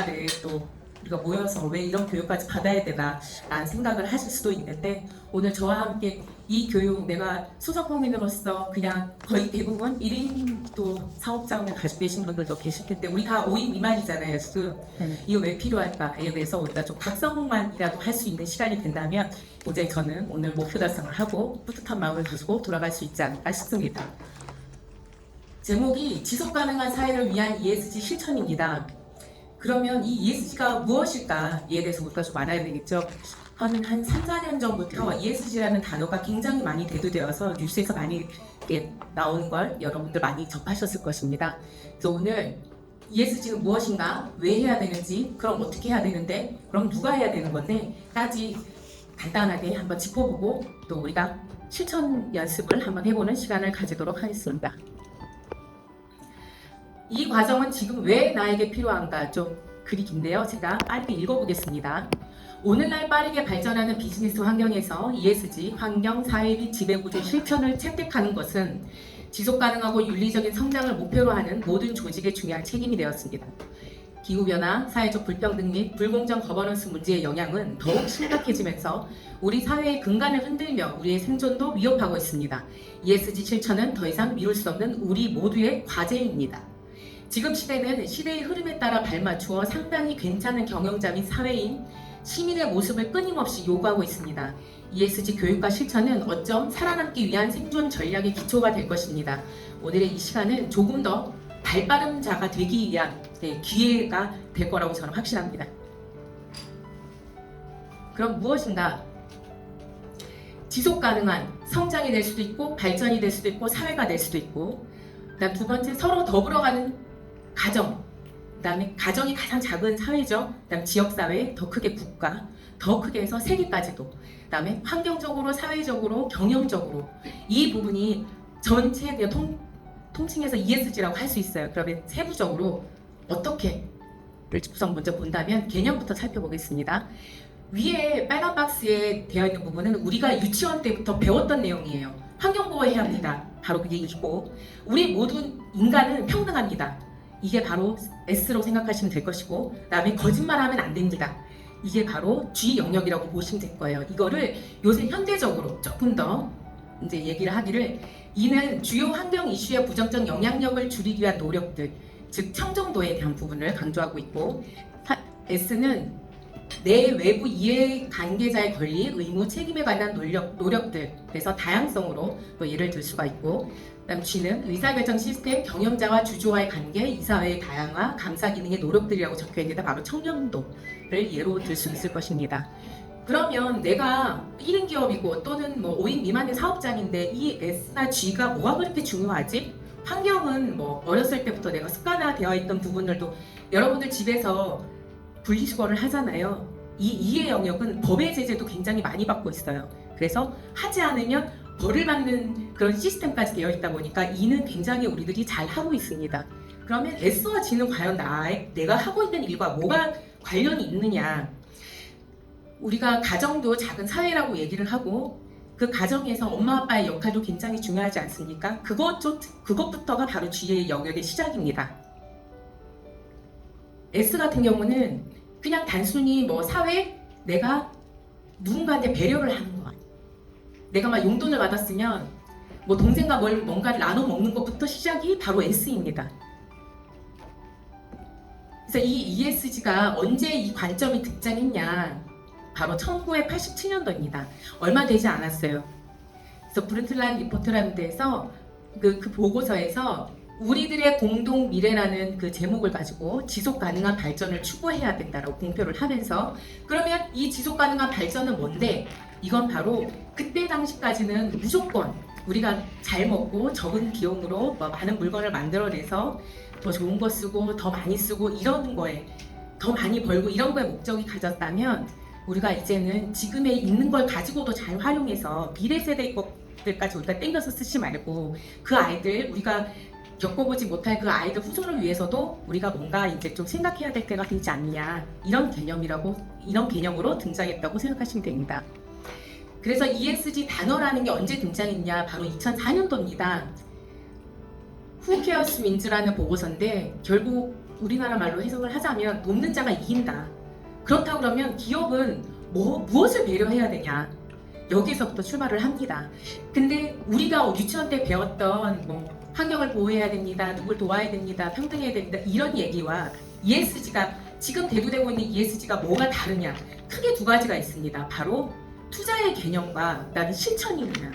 주말에 또 우리가 모여서 왜 이런 교육까지 받아야 되나 라는 생각을 하실 수도 있는데 오늘 저와 함께 이 교육 내가 수석공인으로서 그냥 거의 대부분 1인 또 사업장을 가지고 계신 분들도 계실 텐데 우리 다 5인 미만이잖아요 수 이거 왜 필요할까에 대해서 우리가 좀 각성만이라도 할 수 있는 시간이 된다면 이제 저는 오늘 목표 달성을 하고 뿌듯한 마음을 가지고 돌아갈 수 있지 않을까 싶습니다. 제목이 지속 가능한 사회를 위한 ESG 실천입니다. 그러면 이 ESG가 무엇일까에 대해서 우리가 좀 알아야 되겠죠. 한, 한 3, 4년 전부터 ESG라는 단어가 굉장히 많이 대두되어서 뉴스에서 많이 나오는 걸 여러분들 많이 접하셨을 것입니다. 그래서 오늘 ESG는 무엇인가, 왜 해야 되는지, 그럼 어떻게 해야 되는데, 그럼 누가 해야 되는 건데,까지 간단하게 한번 짚어보고 또 우리가 실천 연습을 한번 해보는 시간을 가지도록 하겠습니다. 이 과정은 지금 왜 나에게 필요한가 좀 글이 긴데요. 제가 빨리 읽어보겠습니다. 오늘날 빠르게 발전하는 비즈니스 환경에서 ESG, 환경, 사회 및 지배구조 실천을 채택하는 것은 지속 가능하고 윤리적인 성장을 목표로 하는 모든 조직의 중요한 책임이 되었습니다. 기후변화, 사회적 불평등 및 불공정 거버넌스 문제의 영향은 더욱 심각해지면서 우리 사회의 근간을 흔들며 우리의 생존도 위협하고 있습니다. ESG 실천은 더 이상 미룰 수 없는 우리 모두의 과제입니다. 지금 시대는 시대의 흐름에 따라 발맞추어 상당히 괜찮은 경영자 및 사회인, 시민의 모습을 끊임없이 요구하고 있습니다. ESG 교육과 실천은 어쩜 살아남기 위한 생존 전략의 기초가 될 것입니다. 오늘의 이 시간은 조금 더 발빠른 자가 되기 위한 네, 기회가 될 거라고 저는 확신합니다. 그럼 무엇인가? 지속 가능한 성장이 될 수도 있고 발전이 될 수도 있고 사회가 될 수도 있고 두 번째 서로 더불어가는 가정 그다음에 가정이 가장 작은 사회죠. 그다음 지역 사회 더 크게 국가 더 크게 해서 세계까지도. 그다음에 환경적으로 사회적으로 경영적으로. 이 부분이 전체 통, 통칭해서 ESG라고 할 수 있어요. 그러면 세부적으로 어떻게 우선 먼저 본다면 개념부터 살펴보겠습니다. 위에 빨간 박스에 되어 있는 부분은 우리가 유치원 때부터 배웠던 내용이에요. 환경 보호해야 합니다. 바로 그게 이고. 우리 모든 인간은 평등합니다. 이게 바로 S로 생각하시면 될 것이고 그다음에 거짓말하면 안 됩니다. 이게 바로 G 영역이라고 보시면 될 거예요. 이거를 요새 현대적으로 조금 더 이제 얘기를 하기를 이는 주요 환경 이슈의 부정적 영향력을 줄이기 위한 노력들, 즉 청정도에 대한 부분을 강조하고 있고 S는 내 외부 이해 관계자의 권리, 의무, 책임에 관한 노력, 노력들 그래서 다양성으로 또 예를 들 수가 있고 그다음 G는 의사결정 시스템, 경영자와 주주와의 관계, 이사회의 다양화, 감사 기능의 노력들이라고 적혀 있는데 바로 청렴도를 예로 들 수 있을 것입니다. 그러면 내가 1인 기업이고 또는 뭐 5인 미만의 사업장인데 이 S나 G가 뭐가 그렇게 중요하지? 환경은 뭐 어렸을 때부터 내가 습관화되어 있던 부분들도 여러분들 집에서 분리수거를 하잖아요. 이 이해 영역은 법의 제재도 굉장히 많이 받고 있어요. 그래서 하지 않으면 벌을 받는 그런 시스템까지 되어 있다 보니까 이는 굉장히 우리들이 잘 하고 있습니다. 그러면 S와 G는 과연 나 내가 하고 있는 일과 뭐가 관련이 있느냐? 우리가 가정도 작은 사회라고 얘기를 하고 그 가정에서 엄마 아빠의 역할도 굉장히 중요하지 않습니까? 그것 그것부터가 바로 G의 영역의 시작입니다. S 같은 경우는 그냥 단순히 뭐 사회 내가 누군가한테 배려를 하는 것. 내가 막 용돈을 받았으면 뭐 동생과 뭘 뭔가를 나눠 먹는 것부터 시작이 바로 S입니다. 그래서 이 ESG가 언제 이 관점이 등장했냐? 바로 1987년도입니다. 얼마 되지 않았어요. 그래서 브룬틀란 리포트라는 데서 그, 그 보고서에서 우리들의 공동 미래라는 그 제목을 가지고 지속 가능한 발전을 추구해야 된다라고 공표를 하면서 그러면 이 지속 가능한 발전은 뭔데? 이건 바로 그때 당시까지는 무조건 우리가 잘 먹고 적은 비용으로 뭐 많은 물건을 만들어내서 더 좋은 거 쓰고 더 많이 쓰고 이런 거에 더 많이 벌고 이런 거에 목적이 가졌다면 우리가 이제는 지금에 있는 걸 가지고도 잘 활용해서 미래 세대 것들까지 우리가 땡겨서 쓰지 말고 그 아이들 우리가 겪어보지 못할 그 아이들 후손을 위해서도 우리가 뭔가 이제 좀 생각해야 될 때가 되지 않냐 이런 개념이라고 이런 개념으로 등장했다고 생각하시면 됩니다. 그래서 ESG 단어라는 게 언제 등장했냐 바로 2004년도입니다. 후케어스 민즈라는 보고서인데 결국 우리나라 말로 해석을 하자면 돕는 자가 이긴다. 그렇다 그러면 기업은 뭐 무엇을 배려해야 되냐? 여기서부터 출발을 합니다. 근데 우리가 유치원 때 배웠던 뭐 환경을 보호해야 됩니다. 누굴 도와야 됩니다. 평등해야 됩니다. 이런 얘기와 ESG가 지금 대두되고 있는 ESG가 뭐가 다르냐? 크게 두 가지가 있습니다. 바로 투자의 개념과 그다음에 실천입니다.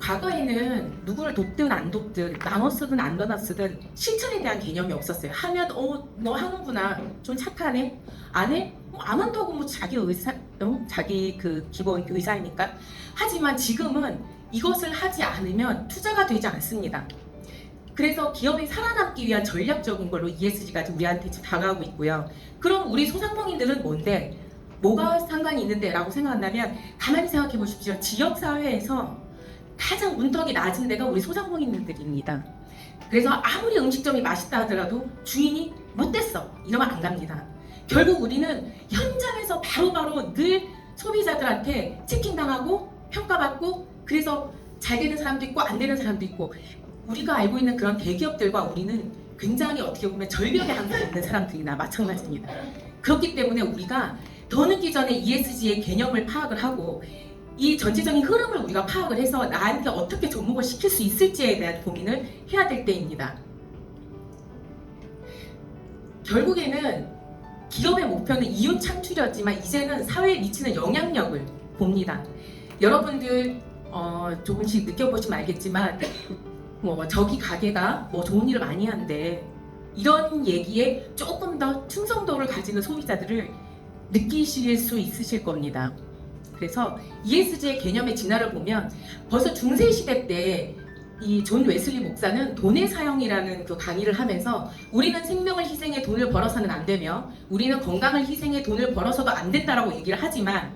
과거에는 누구를 돕든 안 돕든 나눠 쓰든 안 나눠 쓰든 실천에 대한 개념이 없었어요. 하면 어너 하는구나 좀 착하네 안 해? 뭐 안 한다고 뭐 자기 의사 어? 자기 그 기본 의사이니까 하지만 지금은 이것을 하지 않으면 투자가 되지 않습니다. 그래서 기업이 살아남기 위한 전략적인 걸로 ESG가 우리한테 지금 다가오고 있고요. 그럼 우리 소상공인들은 뭔데? 뭐가 상관이 있는데 라고 생각한다면 가만히 생각해 보십시오. 지역 사회에서 가장 문턱이 낮은 데가 우리 소상공인들입니다. 그래서 아무리 음식점이 맛있다 하더라도 주인이 못됐어 이러면 안 갑니다. 결국 우리는 현장에서 바로바로 늘 소비자들한테 체킹당하고 평가받고 그래서 잘 되는 사람도 있고 안 되는 사람도 있고 우리가 알고 있는 그런 대기업들과 우리는 굉장히 어떻게 보면 절벽에 항상 있는 사람들이나 마찬가지입니다. 그렇기 때문에 우리가 더 늦기 전에 ESG의 개념을 파악을 하고 이 전체적인 흐름을 우리가 파악을 해서 나한테 어떻게 접목을 시킬 수 있을지에 대한 고민을 해야 될 때입니다. 결국에는 기업의 목표는 이윤 창출이었지만 이제는 사회에 미치는 영향력을 봅니다. 여러분들 어, 조금씩 느껴보시면 알겠지만 뭐 저기 가게가 뭐 좋은 일을 많이 한대 이런 얘기에 조금 더 충성도를 가지는 소비자들을 느끼실 수 있으실 겁니다. 그래서 ESG의 개념의 진화를 보면 벌써 중세 시대 때 이 존 웨슬리 목사는 돈의 사용이라는 그 강의를 하면서 우리는 생명을 희생해 돈을 벌어서는 안 되며 우리는 건강을 희생해 돈을 벌어서도 안 된다라고 얘기를 하지만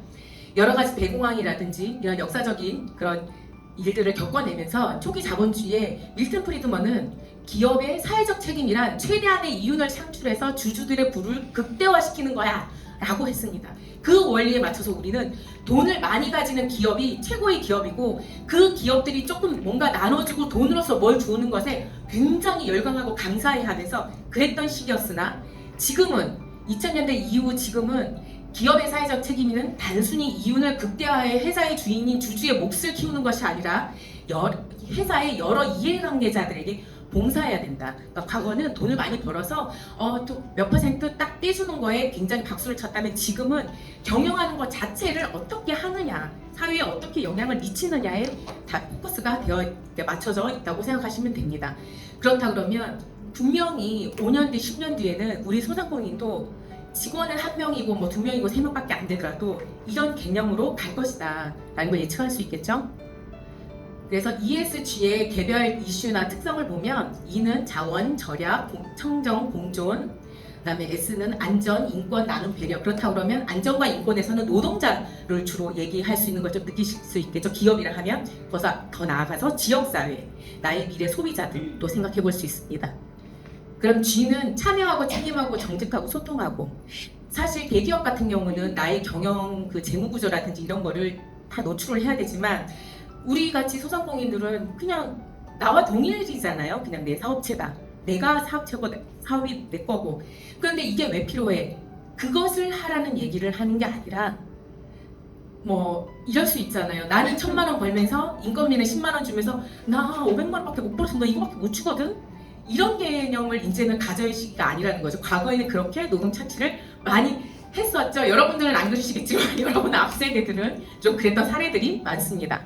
여러 가지 대공황이라든지 이런 역사적인 그런 일들을 겪어내면서 초기 자본주의에 밀튼 프리드먼은 기업의 사회적 책임이란 최대한의 이윤을 창출해서 주주들의 부를 극대화시키는 거야 라고 했습니다. 그 원리에 맞춰서 우리는 돈을 많이 가지는 기업이 최고의 기업이고 그 기업들이 조금 뭔가 나눠주고 돈으로서 뭘 주는 것에 굉장히 열광하고 감사해 하면서 그랬던 시기였으나 지금은 2000년대 이후 지금은 기업의 사회적 책임은 단순히 이윤을 극대화해 회사의 주인인 주주의 몫을 키우는 것이 아니라 여, 회사의 여러 이해관계자들에게 봉사해야 된다. 그러니까 과거는 돈을 많이 벌어서 어, 또몇 퍼센트 딱 떼주는 거에 굉장히 박수를 쳤다면 지금은 경영하는 것 자체를 어떻게 하느냐, 사회에 어떻게 영향을 미치느냐에 다 포커스가 되어 맞춰져 있다고 생각하시면 됩니다. 그렇다 그러면 분명히 5년 뒤, 10년 뒤에는 우리 소상공인도 직원은 한 명이고 뭐 두 명이고 세 명밖에 안 되더라도 이런 개념으로 갈 것이다 라는 걸 예측할 수 있겠죠. 그래서 ESG의 개별 이슈나 특성을 보면 E는 자원, 절약, 공- 청정, 공존, 그다음에 S는 안전, 인권, 나눔, 배려. 그렇다 그러면 안전과 인권에서는 노동자를 주로 얘기할 수 있는 걸 좀 느끼실 수 있겠죠. 기업이라 하면 거기서 더 나아가서 지역사회, 나의 미래 소비자들도 생각해 볼 수 있습니다. 그럼 G는 참여하고 책임하고 정직하고 소통하고 사실 대기업 같은 경우는 나의 경영 그 재무 구조라든지 이런 거를 다 노출을 해야 되지만 우리 같이 소상공인들은 그냥 나와 동일이잖아요. 그냥 내 사업체다. 내가 사업체고 내- 사업이 내 거고. 그런데 이게 왜 필요해? 그것을 하라는 얘기를 하는 게 아니라 뭐 이럴 수 있잖아요. 나는 천만 원 벌면서 인건비는 10만 원 주면서 나 500만 원밖에 못 벌어서 너 이거밖에 못 주거든. 이런 개념을 이제는 가져야 시기가 아니라는 거죠. 과거에는 그렇게 노동 차치를 많이 했었죠. 여러분들은 안 그러시겠지만 여러분 앞 세대들은 좀 그랬던 사례들이 많습니다.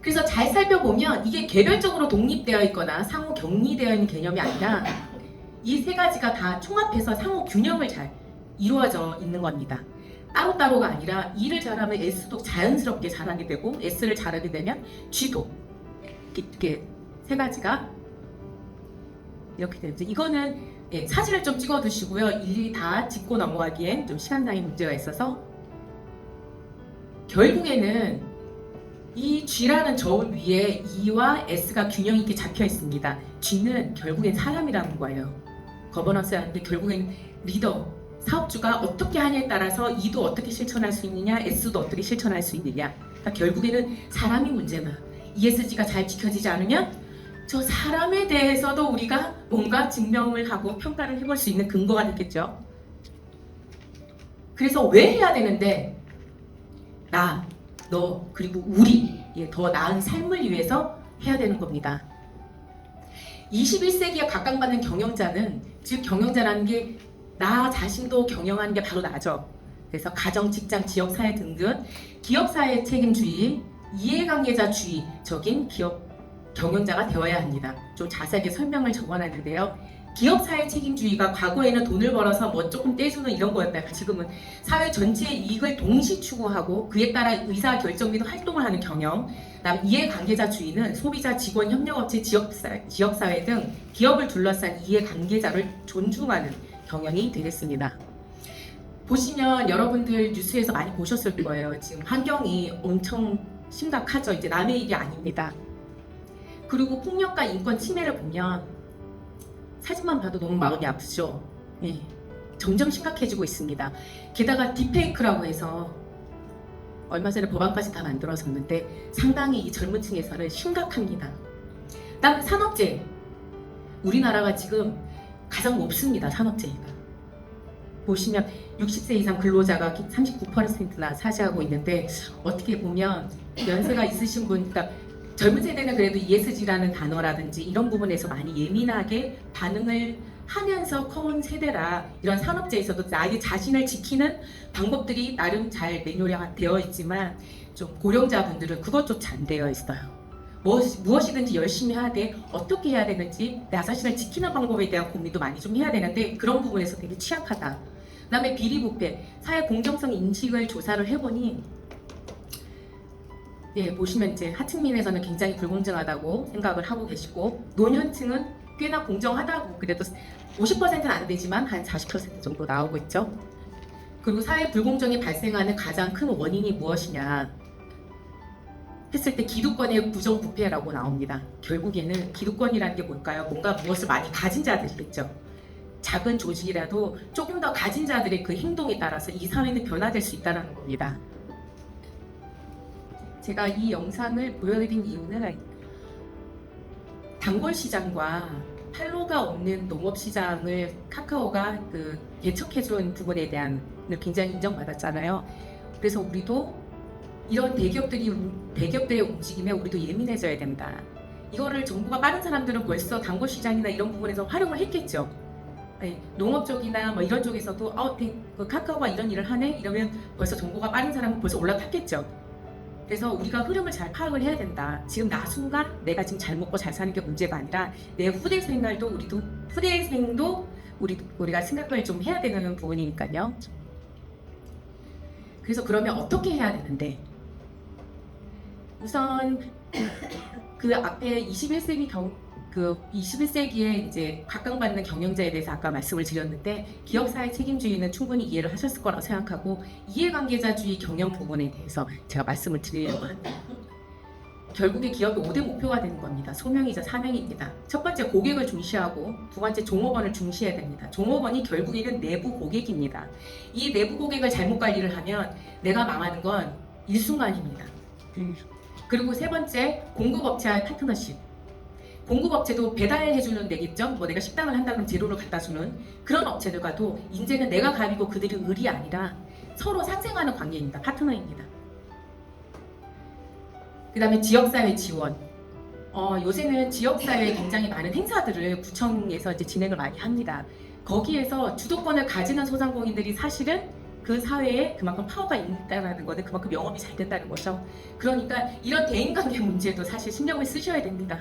그래서 잘 살펴보면 이게 개별적으로 독립되어 있거나 상호 격리되어 있는 개념이 아니라 이 세 가지가 다 총합해서 상호 균형을 잘 이루어져 있는 겁니다. 따로따로가 아니라 E를 잘하면 S도 자연스럽게 잘하게 되고 S를 잘하게 되면 G도 이렇게 세 가지가 이렇게 되죠. 이거는 예, 사진을 좀 찍어두시고요. 일일이 다 짚고 넘어가기엔 좀 시간상의 문제가 있어서 결국에는 이 G라는 저울 위에 E와 S가 균형 있게 잡혀 있습니다. G는 결국엔 사람이라는 거예요. 거버넌스라는 게 결국엔 리더, 사업주가 어떻게 하냐에 따라서 E도 어떻게 실천할 수 있느냐, S도 어떻게 실천할 수 있느냐. 그러니까 결국에는 사람이 문제나 ESG가 잘 지켜지지 않으면 저 사람에 대해서도 우리가 뭔가 증명을 하고 평가를 해볼 수 있는 근거가 되겠죠. 그래서 왜 해야 되는데 나, 너 그리고 우리 예, 더 나은 삶을 위해서 해야 되는 겁니다. 21세기에 각광받는 경영자는 즉 경영자라는 게 나 자신도 경영하는 게 바로 나죠. 그래서 가정, 직장, 지역, 사회 등등 기업 사회 책임주의, 이해관계자주의적인 기업 경영자가 되어야 합니다. 좀 자세하게 설명을 적어놨는데요. 기업 사회 책임주의가 과거에는 돈을 벌어서 뭐 조금 떼주는 이런 거였다가 지금은 사회 전체의 이익을 동시 추구하고 그에 따라 의사 결정 및 활동을 하는 경영. 그다음 이해관계자 주의는 소비자, 직원, 협력업체, 지역사, 지역사회 등 기업을 둘러싼 이해관계자를 존중하는 경영이 되겠습니다. 보시면 여러분들 뉴스에서 많이 보셨을 거예요. 지금 환경이 엄청 심각하죠. 이제 남의 일이 아닙니다. 그리고 폭력과 인권 침해를 보면 사진만 봐도 너무 마음이 아프죠. 예. 점점 심각해지고 있습니다. 게다가 딥페이크라고 해서 얼마 전에 법안까지 다 만들어졌는데 상당히 이 젊은 층에서는 심각합니다. 다음 산업재해. 우리나라가 지금 가장 높습니다. 산업재해가. 보시면 60세 이상 근로자가 39%나 차지하고 있는데 어떻게 보면 연세가 있으신 분, 그러니까 젊은 세대는 그래도 ESG라는 단어라든지 이런 부분에서 많이 예민하게 반응을 하면서 커온 세대라 이런 산업재에서도 나의 자신을 지키는 방법들이 나름 잘 매뉴얼화 되어 있지만 좀 고령자분들은 그것조차 안 되어 있어요. 무엇, 무엇이든지 열심히 하되 어떻게 해야 되는지 나 자신을 지키는 방법에 대한 고민도 많이 좀 해야 되는데 그런 부분에서 되게 취약하다. 그다음에 비리부패, 사회 공정성 인식을 조사를 해보니 예, 보시면 이제 하층민에서는 굉장히 불공정하다고 생각을 하고 계시고 노년층은 꽤나 공정하다고 그래도 50%는 안 되지만 한 40% 정도 나오고 있죠. 그리고 사회 불공정이 발생하는 가장 큰 원인이 무엇이냐 했을 때 기득권의 부정부패라고 나옵니다. 결국에는 기득권이라는 게 뭘까요? 뭔가 무엇을 많이 가진 자들이겠죠. 작은 조직이라도 조금 더 가진 자들의 그 행동에 따라서 이 사회는 변화될 수 있다는 겁니다. 제가 이 영상을 보여드린 이유는 단골 시장과 팔로가 없는 농업 시장을 카카오가 그 개척해준 부분에 대한 굉장히 인정받았잖아요. 그래서 우리도 이런 대기업들이 대기업들의 움직임에 우리도 예민해져야 된다. 이거를 정부가 빠른 사람들은 벌써 단골 시장이나 이런 부분에서 활용을 했겠죠. 네, 농업 쪽이나 뭐 이런 쪽에서도 어, 카카오가 이런 일을 하네 이러면 벌써 정보가 빠른 사람은 벌써 올라탔겠죠. 그래서 우리가 흐름을 잘 파악을 해야 된다. 지금 나 순간 내가 지금 잘 먹고 잘 사는 게 문제가 아니라 내 후대 생활도 우리도 후대 생도 우리 우리가 생각을 좀 해야 되는 부분이니까요. 그래서 그러면 어떻게 해야 되는데? 우선 그 앞에 21세기 경, 그 21세기에 이제 각광받는 경영자에 대해서 아까 말씀을 드렸는데 기업사회 책임주의는 충분히 이해를 하셨을 거라고 생각하고 이해관계자주의 경영 부분에 대해서 제가 말씀을 드리려고 합니다. 결국에 기업의 5대 목표가 되는 겁니다. 소명이자 사명입니다. 첫 번째 고객을 중시하고 두 번째 종업원을 중시해야 됩니다. 종업원이 결국에는 내부 고객입니다. 이 내부 고객을 잘못 관리를 하면 내가 망하는 건 일순간입니다. 그리고 세 번째 공급업체와의 파트너십. 공급업체도 배달해주는 데겠죠. 뭐 내가 식당을 한다 그러면 재료를 갖다 주는 그런 업체들과도 이제는 내가 갑이고 그들이 을이 아니라 서로 상생하는 관계입니다. 파트너입니다. 그 다음에 지역사회 지원. 어, 요새는 지역사회에 굉장히 많은 행사들을 구청에서 이제 진행을 많이 합니다. 거기에서 주도권을 가지는 소상공인들이 사실은 그 사회에 그만큼 파워가 있다는 거는 그만큼 영업이 잘 된다는 거죠. 그러니까 이런 대인관계 문제도 사실 신경을 쓰셔야 됩니다.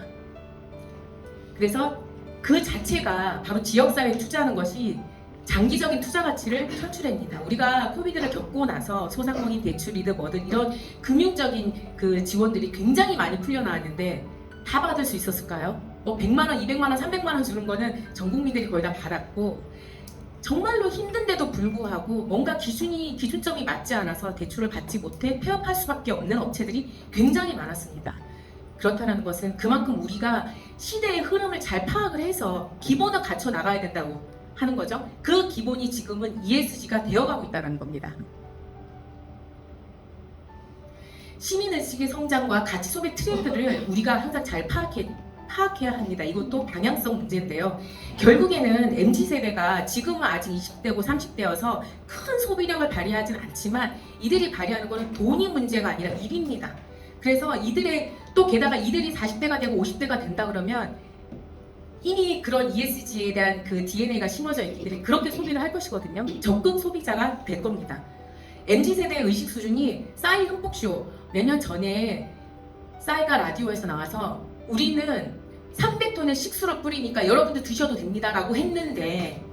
그래서 그 자체가 바로 지역사회에 투자하는 것이 장기적인 투자 가치를 창출합니다. 우리가 코비드를 겪고 나서 소상공인 대출이든 뭐든 이런 금융적인 그 지원들이 굉장히 많이 풀려나왔는데 다 받을 수 있었을까요? 뭐 100만 원, 200만 원, 300만 원 주는 거는 전 국민들이 거의 다 받았고 정말로 힘든데도 불구하고 뭔가 기준이 기준점이 맞지 않아서 대출을 받지 못해 폐업할 수밖에 없는 업체들이 굉장히 많았습니다. 그렇다는 것은 그만큼 우리가 시대의 흐름을 잘 파악을 해서 기본을 갖춰 나가야 된다고 하는 거죠. 그 기본이 지금은 ESG가 되어가고 있다는 겁니다. 시민의식의 성장과 가치 소비 트렌드를 우리가 항상 잘 파악해 파악해야 합니다. 이것도 방향성 문제인데요. 결국에는 MZ 세대가 지금은 아직 20대고 30대여서 큰 소비력을 발휘하진 않지만 이들이 발휘하는 것은 돈이 문제가 아니라 일입니다. 그래서 이들의 또 게다가 이들이 40대가 되고 50대가 된다 그러면 이미 그런 ESG에 대한 그 DNA가 심어져 있기 때문에 그렇게 소비를 할 것이거든요. 적극 소비자가 될 겁니다. MZ 세대의 의식 수준이 싸이 흠뻑쇼 몇 년 전에 싸이가 라디오에서 나와서 우리는 300톤의 식수를 뿌리니까 여러분들 드셔도 됩니다라고 했는데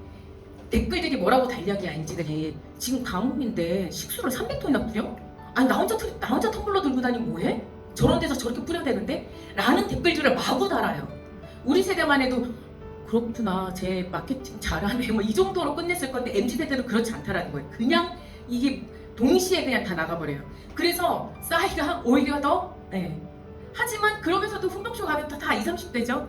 댓글들이 뭐라고 달력이야 인지들이 지금 가뭄인데 식수를 300톤이나 뿌려? 아니 나 혼자 트- 나 혼자 텀블러 들고 다니면 뭐해? 저런 데서 저렇게 뿌려야 되는데? 라는 댓글들을 마구 달아요. 우리 세대만 해도 그렇구나 제 마케팅 잘하네 뭐 이 정도로 끝냈을 건데 MZ 세대는 그렇지 않다라는 거예요. 그냥 이게 동시에 그냥 다 나가버려요. 그래서 싸이가 오히려 더 네. 하지만 그러면서도 훈병쇼 가면 다, 다 20, 30대죠.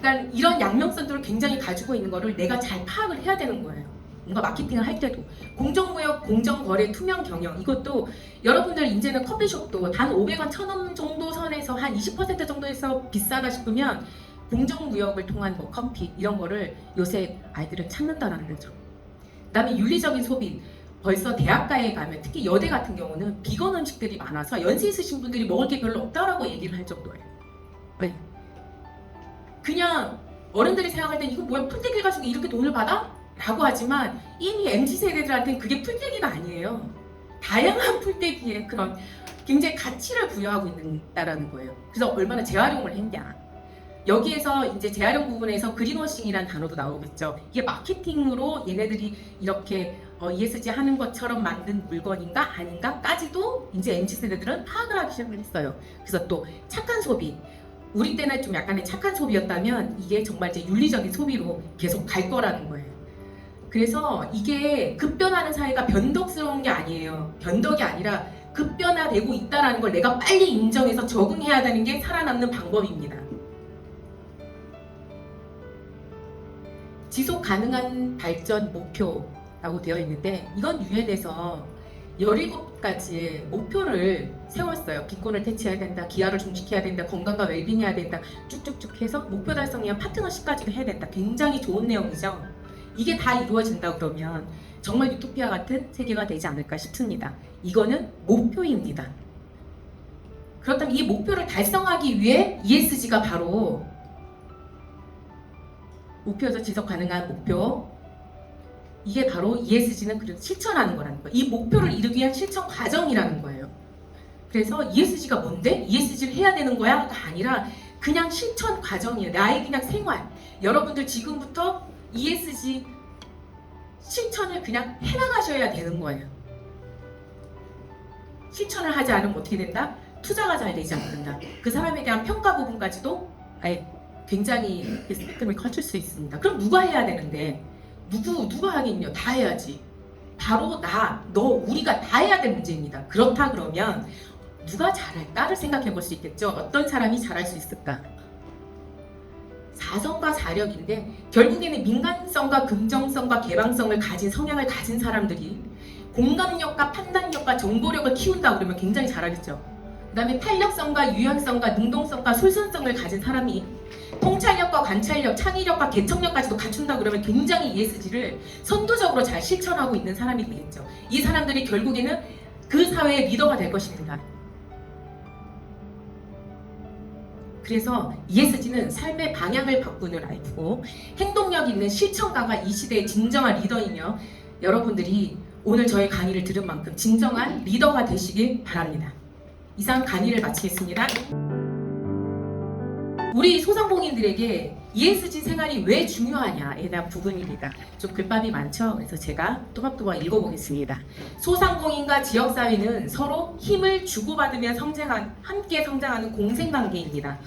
그러니까 이런 양면성들을 굉장히 가지고 있는 거를 내가 잘 파악을 해야 되는 거예요. 뭔가 마케팅을 할 때도 공정무역, 공정거래, 투명 경영 이것도 여러분들 이제는 커피숍도 단 500원, 1000원 정도 선에서 한 20% 정도에서 비싸다 싶으면 공정무역을 통한 뭐 커피 이런 거를 요새 아이들은 찾는다라는 거죠. 그다음에 윤리적인 소비 벌써 대학가에 가면 특히 여대 같은 경우는 비건 음식들이 많아서 연세 있으신 분들이 먹을 게 별로 없다라고 얘기를 할 정도예요. 왜? 그냥 어른들이 생각할 땐 이거 뭐야 풀떼기 가지고 이렇게 돈을 받아? 라고 하지만 이미 MZ 세대들한테는 그게 풀떼기가 아니에요. 다양한 풀떼기에 그런 굉장히 가치를 부여하고 있다라는 거예요. 그래서 얼마나 재활용을 했냐. 여기에서 이제 재활용 부분에서 그린워싱이라는 단어도 나오겠죠. 이게 마케팅으로 얘네들이 이렇게 어, ESG 하는 것처럼 만든 물건인가 아닌가까지도 이제 MZ 세대들은 파악을 하기 시작을 했어요. 그래서 또 착한 소비. 우리 때는 좀 약간의 착한 소비였다면 이게 정말 이제 윤리적인 소비로 계속 갈 거라는 거예요. 그래서 이게 급변하는 사회가 변덕스러운 게 아니에요. 변덕이 아니라 급변화되고 있다라는 걸 내가 빨리 인정해서 적응해야 되는 게 살아남는 방법입니다. 지속 가능한 발전 목표라고 되어 있는데 이건 유엔에서 17가지 목표를 세웠어요. 빈곤을 퇴치해야 된다, 기아를 중식해야 된다, 건강과 웰빙해야 된다, 쭉쭉쭉 해서 목표 달성이랑 파트너십까지도 해야 된다. 굉장히 좋은 내용이죠. 이게 다 이루어진다 그러면 정말 유토피아 같은 세계가 되지 않을까 싶습니다. 이거는 목표입니다. 그렇다면 이 목표를 달성하기 위해 ESG가 바로 목표에서 지속 가능한 목표 이게 바로 ESG는 그래도 실천하는 거라는 거예요. 이 목표를 이루기 위한 실천 과정이라는 거예요. 그래서 ESG가 뭔데? ESG를 해야 되는 거야가 아니라 그냥 실천 과정이에요. 나의 그냥 생활. 여러분들 지금부터 ESG 실천을 그냥 해나가셔야 되는 거예요. 실천을 하지 않으면 어떻게 된다? 투자가 잘 되지 않는다. 그 사람에 대한 평가 부분까지도 아예 굉장히 스펙트럼이 커질 수 있습니다. 그럼 누가 해야 되는데 누구 누가 하겠냐? 다 해야지. 바로 나, 너, 우리가 다 해야 될 문제입니다. 그렇다 그러면 누가 잘할까를 생각해 볼 수 있겠죠. 어떤 사람이 잘할 수 있을까? 사성과 사력인데 결국에는 민간성과 긍정성과 개방성을 가진 성향을 가진 사람들이 공감력과 판단력과 정보력을 키운다 그러면 굉장히 잘하겠죠. 그 다음에 탄력성과 유연성과 능동성과 솔선성을 가진 사람이 통찰력과 관찰력, 창의력과 개척력까지도 갖춘다 그러면 굉장히 ESG를 선두적으로 잘 실천하고 있는 사람이 되겠죠. 이 사람들이 결국에는 그 사회의 리더가 될 것입니다. 그래서 ESG는 삶의 방향을 바꾸는 라이프고 행동력 있는 실천가가 이 시대의 진정한 리더이며 여러분들이 오늘 저의 강의를 들은 만큼 진정한 리더가 되시길 바랍니다. 이상 강의를 마치겠습니다. 우리 소상공인들에게 ESG 생활이 왜 중요하냐에 대한 부분입니다. 좀 글밥이 많죠? 그래서 제가 또박또박 읽어보겠습니다. 소상공인과 지역사회는 서로 힘을 주고받으며 성장한, 함께 성장하는 공생관계입니다.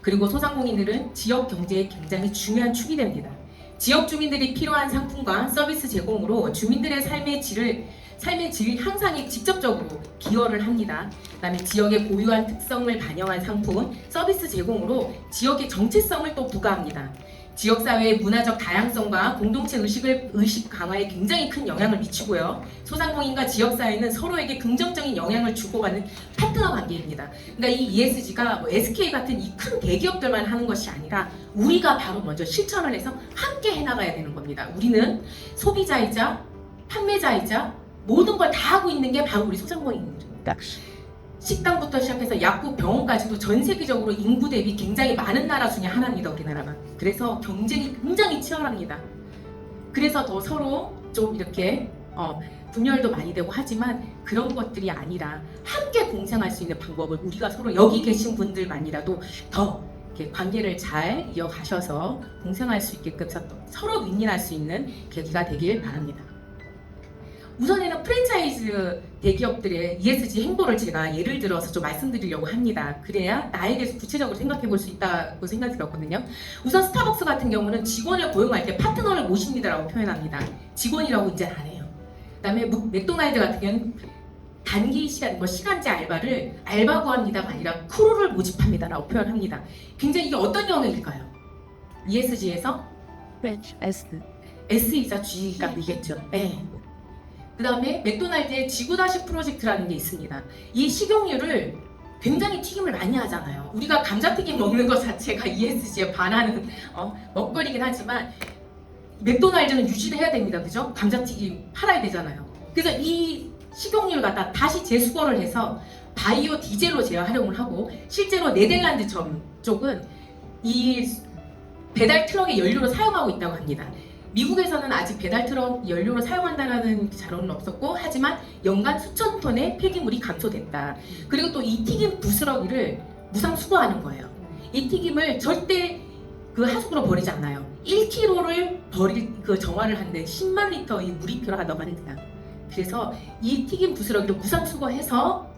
그리고 소상공인들은 지역 경제에 굉장히 중요한 축이 됩니다. 지역 주민들이 필요한 상품과 서비스 제공으로 주민들의 삶의 질을 삶의 질 향상에 직접적으로 기여를 합니다. 그다음에 지역의 고유한 특성을 반영한 상품, 서비스 제공으로 지역의 정체성을 또 부과합니다. 지역사회의 문화적 다양성과 공동체 의식을 의식 강화에 굉장히 큰 영향을 미치고요. 소상공인과 지역사회는 서로에게 긍정적인 영향을 주고받는 파트너 관계입니다. 그러니까 이 ESG가 뭐 SK 같은 이 큰 대기업들만 하는 것이 아니라 우리가 바로 먼저 실천을 해서 함께 해나가야 되는 겁니다. 우리는 소비자이자 판매자이자 모든 걸 다 하고 있는 게 바로 우리 소상공인입니다. 식당부터 시작해서 약국, 병원까지도 전 세계적으로 인구 대비 굉장히 많은 나라 중에 하나입니다, 우리나라가. 그래서 경쟁이 굉장히 치열합니다. 그래서 더 서로 좀 이렇게 어, 분열도 많이 되고 하지만 그런 것들이 아니라 함께 공생할 수 있는 방법을 우리가 서로 여기 계신 분들만이라도 더 관계를 잘 이어가셔서 공생할 수 있게끔 서- 서로 윈윈할 수 있는 계기가 되길 바랍니다. 우선에는 프랜차이즈 대기업들의 ESG 행보를 제가 예를 들어서 좀 말씀드리려고 합니다. 그래야 나에 대해서 구체적으로 생각해 볼 수 있다고 생각이 들었거든요. 우선 스타벅스 같은 경우는 직원을 고용할 때 파트너를 모십니다라고 표현합니다. 직원이라고 이제 안 해요. 그다음에 무- 맥도날드 같은 경우는 단기 시간, 뭐 시간제 알바를 알바 구합니다가 아니라 크루를 모집합니다라고 표현합니다. 굉장히 이게 어떤 영역일까요? ESG에서 S S이자 G가 이겠죠. 네. 그 다음에 맥도날드의 지구다시 프로젝트라는 게 있습니다. 이 식용유를 굉장히 튀김을 많이 하잖아요. 우리가 감자튀김 먹는 것 자체가 ESG에 반하는 어, 먹거리긴 하지만 맥도날드는 유지를 해야 됩니다. 그죠? 감자튀김 팔아야 되잖아요. 그래서 이 식용유를 갖다 다시 재수거를 해서 바이오 디젤로 재활용을 하고 실제로 네덜란드 점 쪽은 이 배달 트럭의 연료로 사용하고 있다고 합니다. 미국에서는 아직 배달 트럭 연료로 사용한다는 자료는 없었고 하지만 연간 수천 톤의 폐기물이 감소됐다. 그리고 또 이 튀김 부스러기를 무상 수거하는 거예요. 이 튀김을 절대 그 하수구로 버리지 않아요. 1kg를 버릴 그 정화를 하는데 10만 리터의 물이 필요하다고 합니다. 그래서 이 튀김 부스러기를 무상 수거해서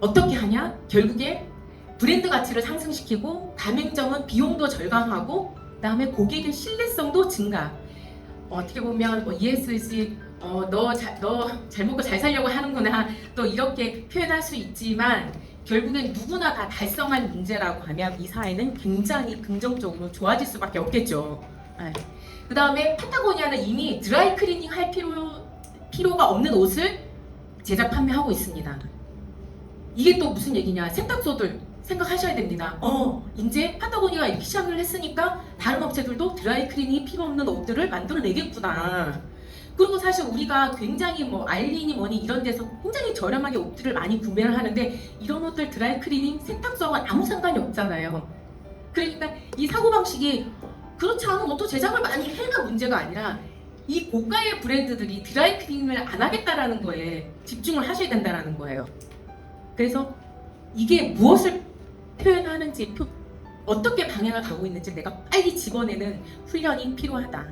어떻게 하냐? 결국에 브랜드 가치를 상승시키고 가맹점은 비용도 절감하고 그다음에 고객의 신뢰성도 증가. 어떻게 보면 뭐 ESG 어, 너잘 먹고 잘 살려고 하는구나 또 이렇게 표현할 수 있지만 결국엔 누구나 다 달성할 문제라고 하면 이 사회는 굉장히 긍정적으로 좋아질 수밖에 없겠죠. 그 다음에 파타고니아는 이미 드라이 클리닝 할 필요 필요가 없는 옷을 제작 판매하고 있습니다. 이게 또 무슨 얘기냐? 세탁소들 생각하셔야 됩니다. 어, 이제 파타고니아가 이렇게 시작을 했으니까 다른 업체들도 드라이 클리닝이 필요 없는 옷들을 만들어내겠구나. 그리고 사실 우리가 굉장히 뭐 알리니 뭐니 이런 데서 굉장히 저렴하게 옷들을 많이 구매를 하는데 이런 옷들 드라이 클리닝 세탁소와 아무 상관이 없잖아요. 그러니까 이 사고 방식이 그렇지 않은 옷도 제작을 많이 해가 문제가 아니라 이 고가의 브랜드들이 드라이 클리닝을 안 하겠다라는 거에 집중을 하셔야 된다라는 거예요. 그래서 이게 무엇을 표현하는지 표- 어떻게 방향을 가고 있는지 내가 빨리 집어내는 훈련이 필요하다.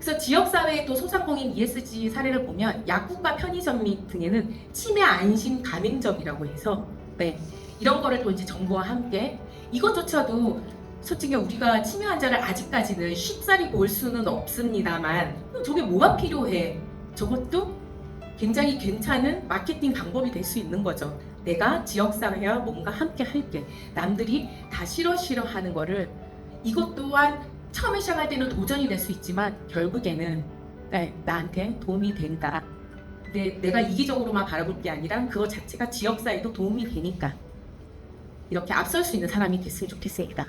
그래서 지역사회의 또 소상공인 ESG 사례를 보면 약국과 편의점 및 등에는 치매 안심 가맹점이라고 해서 네, 이런 거를 또 이제 정부와 함께 이것조차도 솔직히 우리가 치매 환자를 아직까지는 쉽사리 볼 수는 없습니다만 저게 뭐가 필요해? 저것도 굉장히 괜찮은 마케팅 방법이 될 수 있는 거죠. 내가 지역사회와 뭔가 함께 할게. 남들이 다 싫어 싫어 하는 거를 이것 또한 처음에 시작할 때는 도전이 될 수 있지만 결국에는 네, 나한테 도움이 된다. 근데 내가 이기적으로만 바라볼 게 아니라 그거 자체가 지역사회도 도움이 되니까 이렇게 앞설 수 있는 사람이 됐으면 좋겠습니다.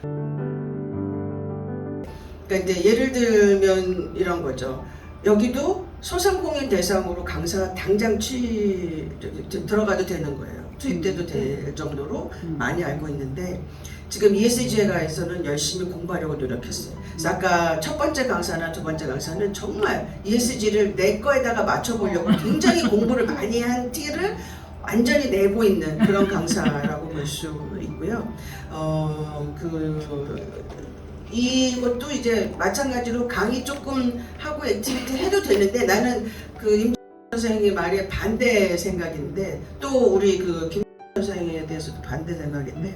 그러니까 이제 예를 들면 이런 거죠. 여기도 소상공인 대상으로 강사가 당장 취 저- 들어가도 되는 거예요. 투입돼도 될 정도로 많이 알고 있는데 지금 ESG에서는 열심히 공부하려고 노력했어요. 그래서 아까 첫 번째 강사나 두 번째 강사는 정말 ESG를 내 거에다가 맞춰보려고 굉장히 공부를 많이 한 티를 완전히 내고 있는 그런 강사라고 볼 수 있고요. 어, 그, 이것도 이제 마찬가지로 강의 조금 하고 액티비티 해도 되는데 나는 그임 선생님 말에 반대 생각인데 또 우리 그 김 선생에 대해서도 반대 생각인데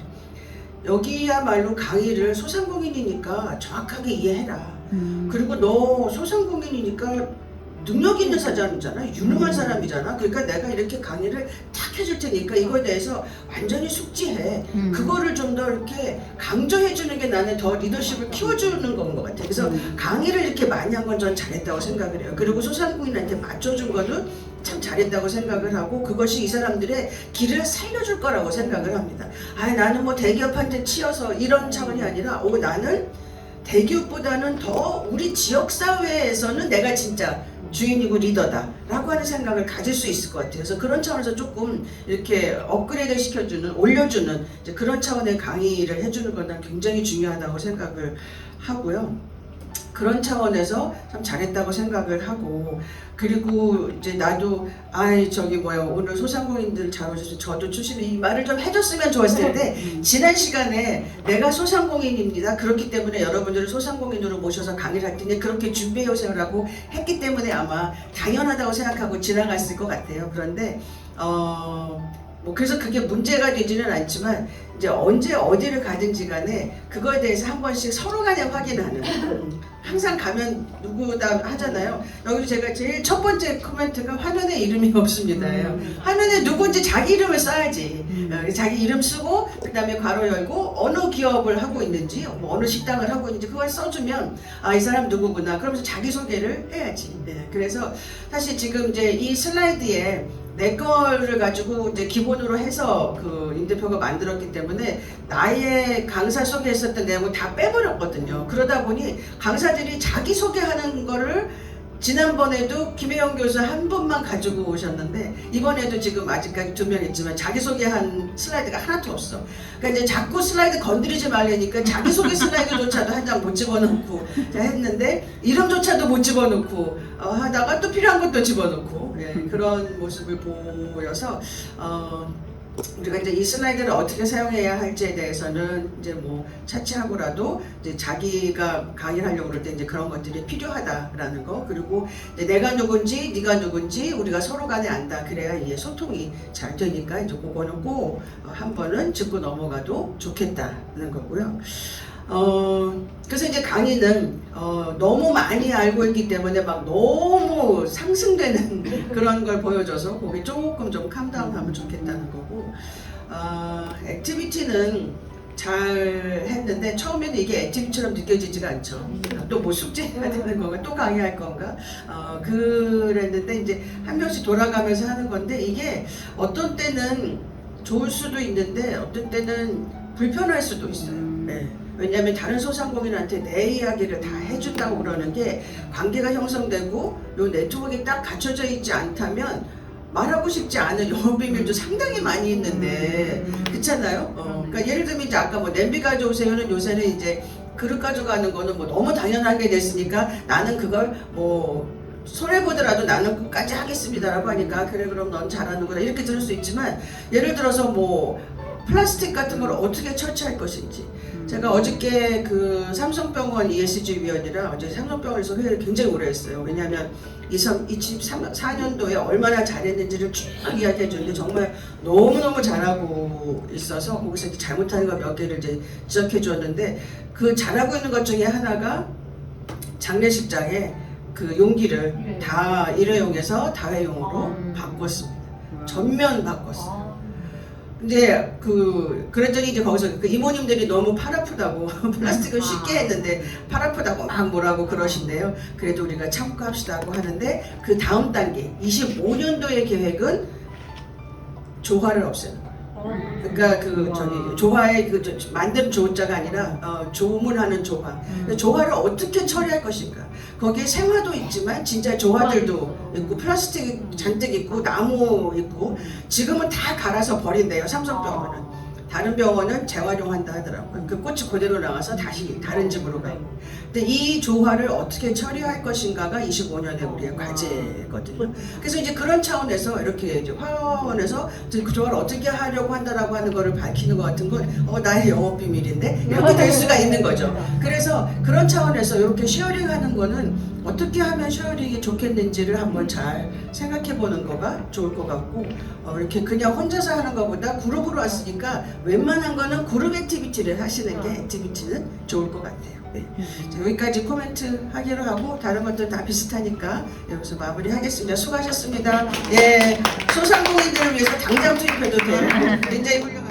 여기야말로 강의를 소상공인이니까 정확하게 이해해라. 그리고 너 소상공인이니까 능력 있는 사람이잖아. 유능한 사람이잖아. 그러니까 내가 이렇게 강의를 탁 해줄 테니까 이거에 대해서 완전히 숙지해. 음. 그거를 좀 더 이렇게 강조해 주는 게 나는 더 리더십을 키워주는 건 것 같아. 그래서 음. 강의를 이렇게 많이 한 건 전 잘했다고 생각을 해요. 그리고 소상공인한테 맞춰준 거는 참 잘했다고 생각을 하고 그것이 이 사람들의 길을 살려줄 거라고 생각을 합니다. 아 나는 뭐 대기업한테 치여서 이런 차원이 아니라 오 나는 대기업보다는 더 우리 지역 사회에서는 내가 진짜 주인이고 리더다라고 하는 생각을 가질 수 있을 것 같아요. 그래서 그런 차원에서 조금 이렇게 업그레이드 시켜주는 올려주는 그런 차원의 강의를 해주는 건난 굉장히 중요하다고 생각을 하고요. 그런 차원에서 참 잘했다고 생각을 하고 그리고 이제 나도 아이 저기 뭐야 오늘 소상공인들 잘 오셔서 저도 출신이 이 말을 좀 해줬으면 좋았을 텐데 음. 지난 시간에 내가 소상공인입니다. 그렇기 때문에 여러분들을 소상공인으로 모셔서 강의를 할 테니 그렇게 준비해 오세요 라고 했기 때문에 아마 당연하다고 생각하고 지나갔을 것 같아요. 그런데 어. 뭐 그래서 그게 문제가 되지는 않지만 이제 언제 어디를 가든지 간에 그거에 대해서 한 번씩 서로 간에 확인하는 음, 항상 가면 누구다 하잖아요 여기도 제가 제일 첫 번째 코멘트가 화면에 이름이 없습니다예요 음. 화면에 누군지 자기 이름을 써야지 음. 어, 자기 이름 쓰고 그 다음에 괄호 열고 어느 기업을 하고 있는지 뭐 어느 식당을 하고 있는지 그걸 써주면 아 이 사람 누구구나 그러면서 자기 소개를 해야지. 네, 그래서 사실 지금 이제 이 슬라이드에 내 거를 가지고 이제 기본으로 해서 그 임 대표가 만들었기 때문에 나의 강사 소개했었던 내용을 다 빼버렸거든요. 그러다 보니 강사들이 자기 소개하는 거를 지난번에도 김혜영 교수 한 분만 가지고 오셨는데 이번에도 지금 아직까지 두 명 있지만 자기소개한 슬라이드가 하나도 없어. 그러니까 이제 자꾸 슬라이드 건드리지 말라니까 자기소개 슬라이드조차도 한 장 못 집어넣고 했는데 이름조차도 못 집어넣고 어, 하다가 또 필요한 것도 집어넣고 예, 그런 모습을 보여서 어, 우리가 이제 이 슬라이드를 어떻게 사용해야 할지에 대해서는 이제 뭐 차치하고라도 이제 자기가 강의를 하려고 그럴 때 이제 그런 것들이 필요하다라는 거 그리고 이제 내가 누군지 네가 누군지 우리가 서로 간에 안다 그래야 이게 소통이 잘 되니까 이제 그거는 꼭 한 번은 짚고 넘어가도 좋겠다는 거고요. 어 그래서 이제 강의는 어, 너무 많이 알고 있기 때문에 막 너무 상승되는 그런 걸 보여줘서 거기 조금 좀 캄다운하면 좋겠다는 거고 어, 액티비티는 잘 했는데 처음에는 이게 액티비티처럼 느껴지지가 않죠. 또 뭐 숙제해야 되는 건가, 또 강의할 건가, 어, 그랬는데 이제 한 명씩 돌아가면서 하는 건데 이게 어떤 때는 좋을 수도 있는데 어떤 때는 불편할 수도 있어요. 음. 네. 왜냐하면 다른 소상공인한테 내 이야기를 다 해준다고 그러는 게 관계가 형성되고 요 네트워크가 딱 갖춰져 있지 않다면 말하고 싶지 않은 영업 비밀도 상당히 많이 있는데. 그렇잖아요. 어, 그러니까 예를 들면 이제 아까 뭐 냄비 가져오세요는 요새는 이제 그릇 가져가는 거는 뭐 너무 당연하게 됐으니까 나는 그걸 뭐 손해 보더라도 나는 끝까지 하겠습니다라고 하니까 그래 그럼 넌 잘하는구나 이렇게 들을 수 있지만 예를 들어서 뭐 플라스틱 같은 걸 어떻게 처치할 것인지 제가 어저께 그 삼성병원 ESG 위원이랑 어제 삼성병원에서 회의를 굉장히 오래 했어요. 왜냐하면 2024년도에 얼마나 잘했는지를 쭉 이야기해 주는데 정말 너무너무 잘하고 있어서 거기서 잘못하는 거 몇 개를 이제 지적해 줬는데 그 잘하고 있는 것 중에 하나가 장례식장에 그 용기를 네. 다 일회용에서 다회용으로 음. 바꿨습니다. 음. 전면. 아. 근데 그 그랬더니 이제 거기서 그 이모님들이 너무 팔 아프다고 플라스틱을 아. 쉽게 했는데 팔 아프다고 막 뭐라고 그러신대요. 그래도 우리가 참고 합시다고 하는데 그 다음 단계 25년도의 계획은 조화를 없애는. 그러니까 그 와. 저기 조화의 그 저- 만든 조자가 아니라 어, 조문하는 조화. 음. 조화를 어떻게 처리할 것인가. 거기에 생화도 있지만 진짜 조화들도 있고 플라스틱 잔뜩 있고 나무 있고 지금은 다 갈아서 버린대요 삼성병원은. 다른 병원은 재활용한다 하더라고요. 그 꽃이 그대로 나와서 다시 다른 집으로 가고. 근데 이 조화를 어떻게 처리할 것인가가 25년의 우리의 과제거든요. 그래서 이제 그런 차원에서 이렇게 이제 화원에서 그 조화를 어떻게 하려고 한다라고 하는 거를 밝히는 것 같은 건 어, 나의 영업 비밀인데 이렇게 될 수가 있는 거죠. 그래서 그런 차원에서 이렇게 쉐어링 하는 거는 어떻게 하면 쉐어링이 좋겠는지를 한번 잘 생각해 보는 거가 좋을 것 같고 어, 이렇게 그냥 혼자서 하는 것보다 그룹으로 왔으니까 웬만한 거는 그룹 액티비티를 하시는 게 액티비티는 좋을 것 같아요. 네. 자, 여기까지 코멘트 하기로 하고 다른 것들 다 비슷하니까 여기서 마무리하겠습니다. 수고하셨습니다. 예, 소상공인들을 위해서 당장 투입해도 될 굉장히 훌륭한